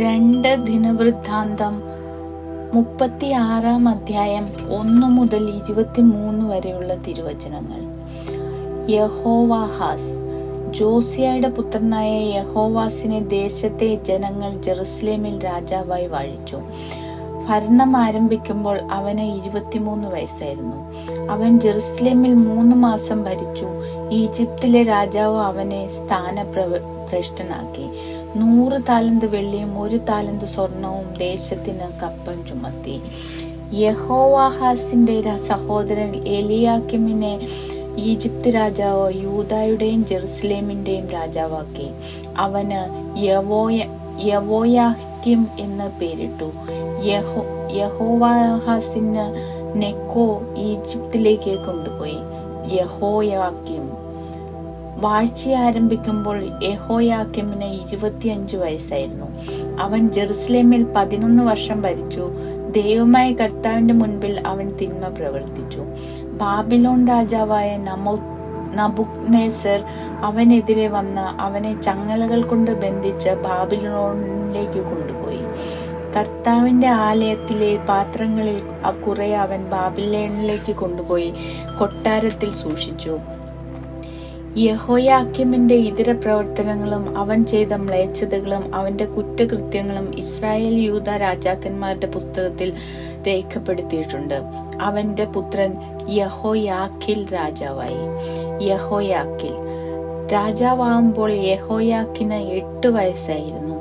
രണ്ട് ദിനവൃത്താന്തം മുപ്പത്തി ആറാം അധ്യായം ഒന്ന് മുതൽ ഇരുപത്തി മൂന്ന് വരെയുള്ള തിരുവചനങ്ങൾ. യഹോവാഹാസ് ജോസിയയുടെ പുത്രനായ യഹോവാസിനെ ദേശത്തെ ജനങ്ങൾ ജെറുസലേമിൽ രാജാവായി വാഴിച്ചു. ഭരണം ആരംഭിക്കുമ്പോൾ അവന് ഇരുപത്തിമൂന്ന് വയസ്സായിരുന്നു. അവൻ ജെറുസലേമിൽ മൂന്ന് മാസം ഭരിച്ചു. ഈജിപ്തിലെ രാജാവ് അവനെ സ്ഥാനഭ്രഷ്ടനാക്കി നൂറ് താലന്ത് വെള്ളിയും ഒരു താലന്ത് സ്വർണവും ദേശത്തിന് കപ്പം ചുമത്തി. യഹോവാഹാസിന്റെ സഹോദരൻ എലിയാക്കിമിനെ ഈജിപ്ത് രാജാവ് യൂതായുടെയും ജെറുസലേമിന്റെയും രാജാവാക്കി. അവന് യവോയ യവോയാക്കിം എന്ന് പേരിട്ടു. യഹോ യഹോവാഹാസിന് നെക്കോ ഈജിപ്തിലേക്ക് കൊണ്ടുപോയി. യഹോയാക്കിം വാഴ്ച ആരംഭിക്കുമ്പോൾ യഹോയാക്കിമിന് ഇരുപത്തിയഞ്ച് വയസ്സായിരുന്നു. അവൻ ജെറുസലേമിൽ പതിനൊന്ന് വർഷം ഭരിച്ചു. ദൈവമായ കർത്താവിന്റെ മുൻപിൽ അവൻ തിന്മ പ്രവർത്തിച്ചു. ബാബിലോൺ രാജാവായ നമോ നബുക്നേസർ അവനെതിരെ വന്ന അവനെ ചങ്ങലകൾ കൊണ്ട് ബന്ധിച്ച് ബാബിലോണിലേക്ക് കൊണ്ടുപോയി. കർത്താവിന്റെ ആലയത്തിലെ പാത്രങ്ങളിൽ കുറെ അവൻ ബാബിലോണിലേക്ക് കൊണ്ടുപോയി കൊട്ടാരത്തിൽ സൂക്ഷിച്ചു. യഹോയാക്കിമിന്റെ ഇതര പ്രവർത്തനങ്ങളും അവൻ ചെയ്ത മ്ലേച്ഛതകളും അവന്റെ കുറ്റകൃത്യങ്ങളും ഇസ്രായേൽ യൂത രാജാക്കന്മാരുടെ പുസ്തകത്തിൽ രേഖപ്പെടുത്തിയിട്ടുണ്ട്. അവന്റെ പുത്രൻ യഹോയാക്കിൽ രാജാവായി. യഹോയാക്കിൽ രാജാവാകുമ്പോൾ യഹോയാക്കിന് എട്ട് വയസ്സായിരുന്നു.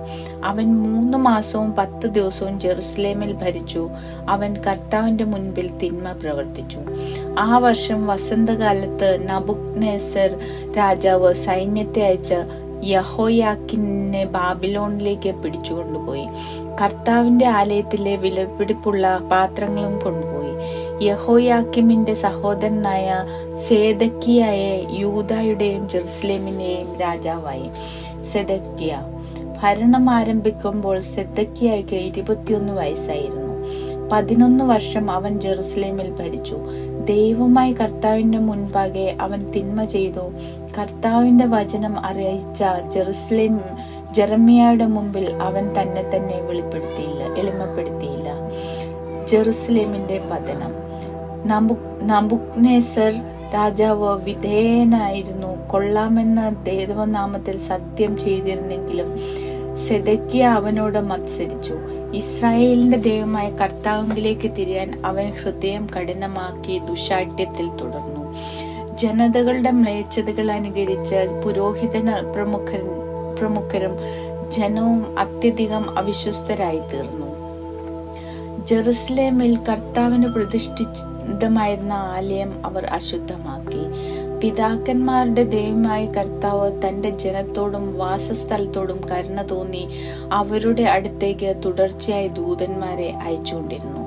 അവൻ മൂന്ന് മാസവും പത്ത് ദിവസവും ജെറുസലേമിൽ ഭരിച്ചു. അവൻ കർത്താവിന്റെ മുൻപിൽ തിന്മ പ്രവർത്തിച്ചു. ആ വർഷം വസന്തകാലത്ത് നബുക്നേസർ രാജാവ് സൈന്യത്തെ അയച്ച യഹോയാക്കിനെ ബാബിലോണിലേക്ക് പിടിച്ചുകൊണ്ടുപോയി. കർത്താവിന്റെ ആലയത്തിലെ വിലപിടിപ്പുള്ള പാത്രങ്ങളും കൊണ്ടുപോയി. യഹോയാക്കിമിന്റെ സഹോദരനായ സേതക്കിയായ യൂതായുടെയും ജെറുസലേമിന്റെയും രാജാവായി. സെദക്കിയ ഭരണം ആരംഭിക്കുമ്പോൾ സെദക്കിയായ്ക്ക് ഇരുപത്തിയൊന്ന് വയസ്സായിരുന്നു. പതിനൊന്ന് വർഷം അവൻ ജെറുസലേമിൽ ഭരിച്ചു. ദൈവമായി കർത്താവിന്റെ മുൻപാകെ അവൻ തിന്മ ചെയ്തു. കർത്താവിന്റെ വചനം അറിയിച്ച ജെറുസലേം ജെറമിയയുടെ മുമ്പിൽ അവൻ തന്നെ തന്നെ വെളിപ്പെടുത്തിയില്ല എളിമപ്പെടുത്തിയില്ല. ജെറുസലേമിന്റെ പതനം. നബുക് നബുക്നേസർ രാജാവ് വിധേയനായിരുന്നു. കൊള്ളാമെന്ന ദേവനാമത്തിൽ സത്യം ചെയ്തിരുന്നെങ്കിലും സെദക്കിയ അവനോട് മത്സരിച്ചു. ഇസ്രായേലിന്റെ ദൈവമായ കർത്താവിലേക്ക് തിരിയാൻ അവൻ ഹൃദയം കഠിനമാക്കി ദുശാഠ്യത്തിൽ തുടർന്നു. ജനതകളുടെ മ്ലേച്ഛതകൾ അനുകരിച്ച് പുരോഹിത പ്രമുഖ പ്രമുഖരും ജനവും അത്യധികം അവിശ്വസ്തരായി തീർന്നു ജെറുസലേമിൽ കർത്താവിന് പ്രതിഷ്ഠിതമായിരുന്ന ആലയം അവർ അശുദ്ധമാക്കി. പിതാക്കന്മാരുടെ ദൈവമായ കർത്താവ് തന്റെ ജനത്തോടും വാസസ്ഥലത്തോടും കരുണ തോന്നി അവരുടെ അടുത്തേക്ക് തുടർച്ചയായി ദൂതന്മാരെ അയച്ചുകൊണ്ടിരുന്നു.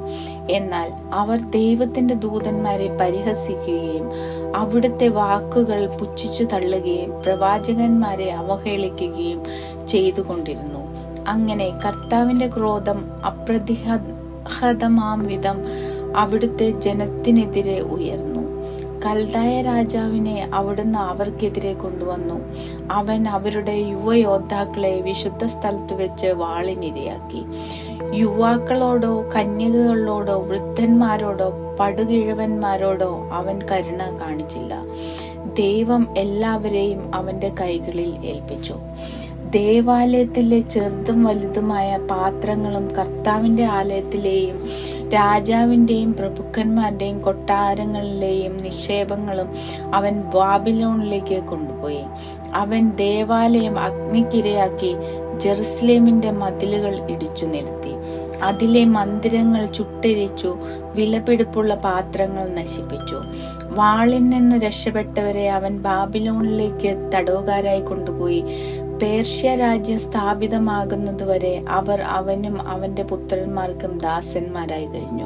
എന്നാൽ അവർ ദൈവത്തിന്റെ ദൂതന്മാരെ പരിഹസിക്കുകയും അവിടുത്തെ വാക്കുകൾ പുച്ഛിച്ചു തള്ളുകയും പ്രവാചകന്മാരെ അവഹേളിക്കുകയും ചെയ്തുകൊണ്ടിരുന്നു. അങ്ങനെ കർത്താവിന്റെ ക്രോധം അപ്രതിഹതമാം വിധം അവിടുത്തെ ജനത്തിനെതിരെ ഉയർന്നു. കൽദായ രാജാവിനെ അവിടുന്ന് അവർക്കെതിരെ കൊണ്ടുവന്നു. അവൻ അവരുടെ യുവയോദ്ധാക്കളെ വിശുദ്ധ സ്ഥലത്ത് വെച്ച് വാളിനിരയാക്കി. യുവാക്കളോടോ കന്യകകളോടോ വൃദ്ധന്മാരോടോ പടുകിഴവന്മാരോടോ അവൻ കരുണ കാണിച്ചില്ല. ദൈവം എല്ലാവരെയും അവന്റെ കൈകളിൽ ഏൽപ്പിച്ചു. ദേവാലയത്തിലെ ചെറുതും വലുതുമായ പാത്രങ്ങളും കർത്താവിന്റെ ആലയത്തിലെയും രാജാവിന്റെയും പ്രഭുക്കന്മാരുടെയും കൊട്ടാരങ്ങളിലെയും നിക്ഷേപങ്ങളും അവൻ ബാബിലോണിലേക്ക് കൊണ്ടുപോയി. അവൻ ദേവാലയം അഗ്നിക്കിരയാക്കി ജെറുസലേമിന്റെ മതിലുകൾ ഇടിച്ചു നിർത്തി അതിലെ മന്ദിരങ്ങൾ ചുട്ടരിച്ചു വിലപിടിപ്പുള്ള പാത്രങ്ങൾ നശിപ്പിച്ചു. വാളിൽ നിന്ന് രക്ഷപ്പെട്ടവരെ അവൻ ബാബിലോണിലേക്ക് തടവുകാരായി കൊണ്ടുപോയി. പേർഷ്യ രാജ്യം സ്ഥാപിതമാകുന്നതുവരെ അവർ അവനും അവന്റെ പുത്രന്മാർക്കും ദാസന്മാരായി കഴിഞ്ഞു.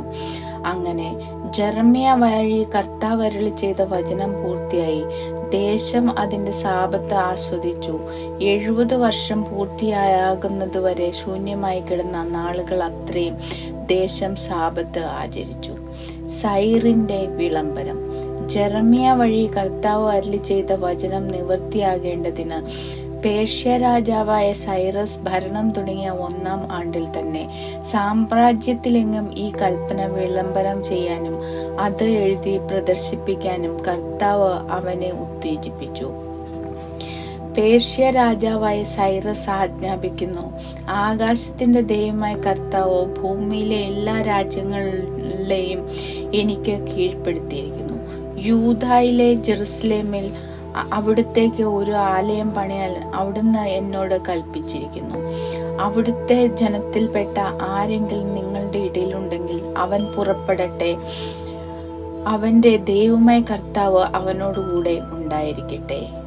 അങ്ങനെ ജർമ്മിയ വഴി കർത്താവരളി ചെയ്ത വചനം പൂർത്തിയായി. ദേശം അതിന്റെ സാപത്ത് ആസ്വദിച്ചു. എഴുപത് വർഷം പൂർത്തിയാകുന്നതുവരെ ശൂന്യമായി കിടന്ന നാളുകൾ അത്രയും ദേശം സാപത്ത് ആചരിച്ചു. സൈറിന്റെ വിളംബരം. ജെറമിയ വഴി കർത്താവ് അരളി ചെയ്ത വചനം നിവൃത്തിയാകേണ്ടതിന് പേർഷ്യ രാജാവായ സൈറസ് ഭരണം തുടങ്ങിയ ഒന്നാം ആണ്ടിൽ തന്നെ സാമ്രാജ്യത്തിലെങ്ങും ഈ കൽപ്പന വിളംബരം ചെയ്യാനും അത് എഴുതി പ്രദർശിപ്പിക്കാനും കർത്താവ് അവനെ ഉത്തേജിപ്പിച്ചു. പേർഷ്യ രാജാവായ സൈറസ് ആജ്ഞാപിക്കുന്നു ആകാശത്തിന്റെ ദൈവമായ കർത്താവ് ഭൂമിയിലെ എല്ലാ രാജ്യങ്ങളിലെയും എനിക്ക് കീഴ്പ്പെടുത്തിയിരിക്കുന്നു. യൂതായിലെ ജെറുസലേമിൽ അവിടുത്തേക്ക് ഒരു ആലയം പണിയാൻ അവിടുന്ന് എന്നോട് കൽപ്പിച്ചിരിക്കുന്നു. അവിടുത്തെ ജനത്തിൽപ്പെട്ട ആരെങ്കിലും നിങ്ങളുടെ ഇടയിലുണ്ടെങ്കിൽ അവൻ പുറപ്പെടട്ടെ. അവന്റെ ദൈവമായ കർത്താവ് അവനോടുകൂടെ ഉണ്ടായിരിക്കട്ടെ.